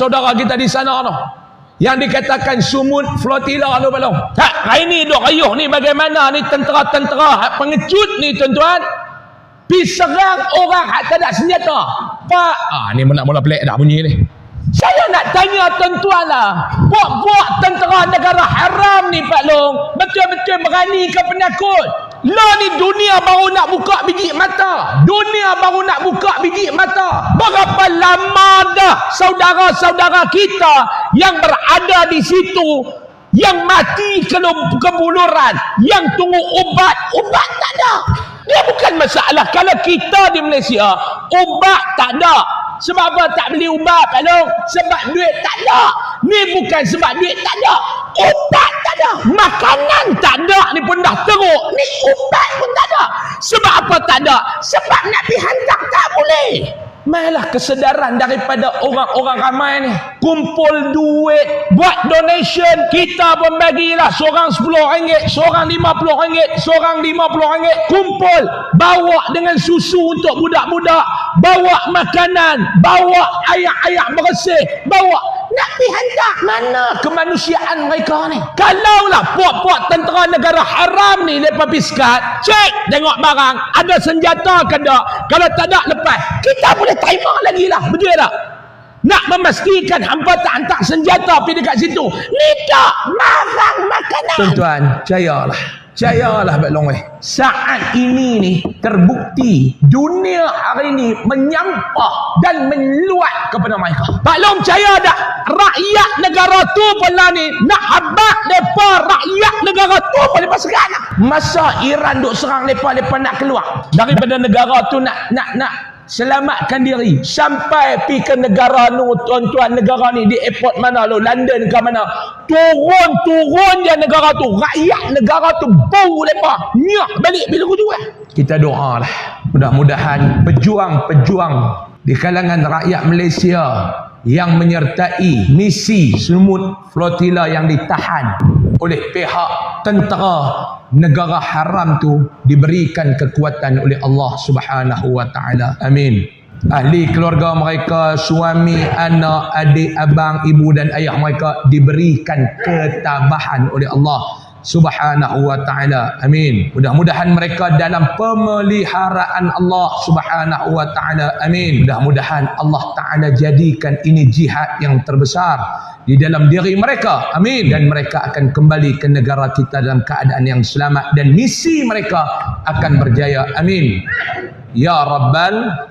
saudara kita di sana tu. Yang dikatakan sumut flotilla tu belum. Tak hari ni duk ayuh ni bagaimana ni tentera-tentera pengecut ni tuan-tuan. Pi serang orang hak tak ada senjata. Pak. Ah ni mula-mula pelik dah bunyi ni. Saya nak tanya tuan-tuan lah buat-buat tentera negara haram ni Pak Long betul-betul berani ke penakut lah ni dunia baru nak buka biji mata. Dunia baru nak buka biji mata. Berapa lama dah saudara-saudara kita yang berada di situ yang mati kena kebuluran yang tunggu ubat? Ubat tak ada. Dia bukan masalah. Kalau kita di Malaysia ubat tak ada. Sebab apa? Tak beli ubat Pak Long sebab duit tak ada. Ni bukan sebab duit tak ada. Ubat tak ada. Makanan tak ada. Ni pun dah ubat pun tak ada sebab apa tak ada sebab nak pergi hantar tak boleh Malah kesedaran daripada orang-orang ramai ni. Kumpul duit. Buat donation. Kita pun bagilah. Seorang RM10. Seorang RM50. Seorang RM50. Kumpul. Bawa dengan susu untuk budak-budak. Bawa makanan. Bawa ayak-ayak bersih. Bawa. Pergi hantar. Mana kemanusiaan mereka ni? Kalaulah puak-puak tentera negara haram ni. Pergi sekat. Cek. Tengok barang. Ada senjata ke tak? Kalau tak ada lepas. Kita boleh terima lagi lah. Betul tak? Nak memastikan hampa tak hantar senjata pergi dekat situ. Ni tak. Tuan-tuan. Percayalah. Percayalah Pak Long eh. Saat ini ni terbukti dunia hari ini menyampah dan meluat kepada mereka. Pak Long percaya tak? Rakyat negara tu pula ni nak habak mereka rakyat negara tu pun mereka segan. Masa Iran duk serang mereka, mereka nak keluar. Daripada negara tu nak nak nak selamatkan diri. Sampai pi ke negara nu tuan-tuan negara ni di airport mana lo London ke mana? Turun-turun je negara tu. Rakyat negara tu bau lepa nyak balik bila aku jual. Kita doa lah. Mudah-mudahan pejuang-pejuang di kalangan rakyat Malaysia yang menyertai misi semut flotilla yang ditahan oleh pihak tentera negara haram tu diberikan kekuatan oleh Allah Subhanahu wa taala. Amin. Ahli keluarga mereka, suami, anak, adik, abang, ibu dan ayah mereka diberikan ketabahan oleh Allah Subhanahu wa taala. Amin. Mudah-mudahan mereka dalam pemeliharaan Allah Subhanahu wa taala. Amin. Mudah-mudahan Allah taala jadikan ini jihad yang terbesar di dalam diri mereka. Amin. Dan mereka akan kembali ke negara kita dalam keadaan yang selamat dan misi mereka akan berjaya. Amin. Ya Rabbal